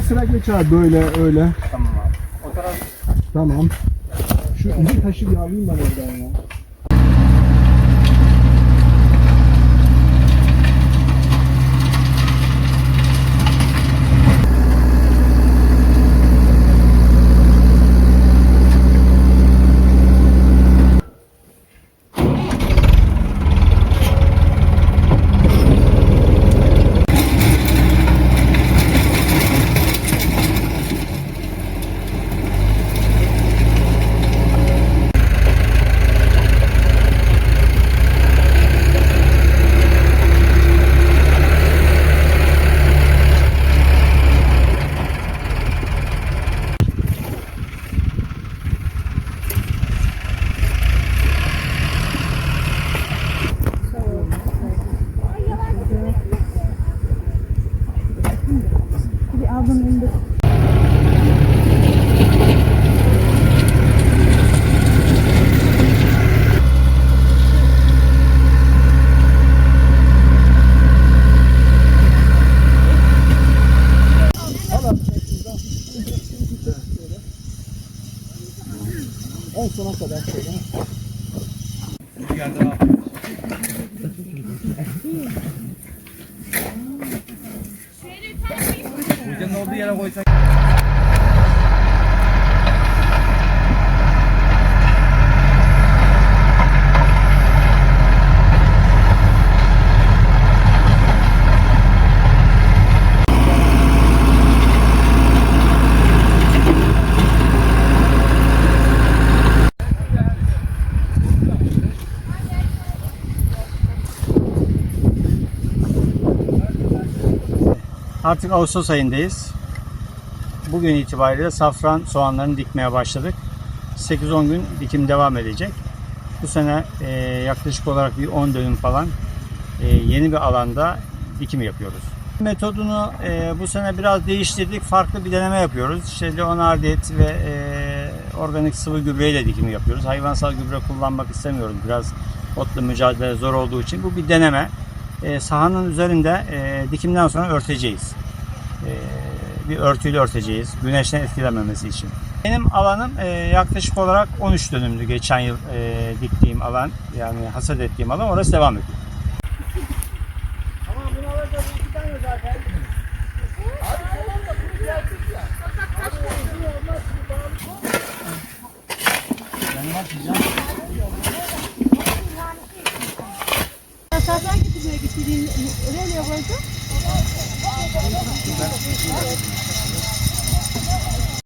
sıra geç abi böyle öyle. Tamam abi. O taraf Tamam. Şu bir taşı bir alayım ben oradan ya. so much for that. ওই জন্য অব্দি এরা পয়সা Artık Ağustos ayındayız. Bugün itibariyle safran soğanlarını dikmeye başladık. 8-10 gün dikim devam edecek. Bu sene e, yaklaşık olarak bir 10 dönüm falan e, yeni bir alanda dikim yapıyoruz. Metodunu e, bu sene biraz değiştirdik. Farklı bir deneme yapıyoruz. İşte leonardit ve e, organik sıvı gübreyle dikimi yapıyoruz. Hayvansal gübre kullanmak istemiyoruz. Biraz otla mücadele zor olduğu için. Bu bir deneme. E, sahanın üzerinde e, dikimden sonra örteceğiz. E, bir örtüyle örteceğiz. Güneşten etkilenmemesi için. Benim alanım e, yaklaşık olarak 13 dönümdü geçen yıl e, diktiğim alan. Yani hasat ettiğim alan. Orası devam ediyor. Safran getirmeye gittiğin nereye koydun?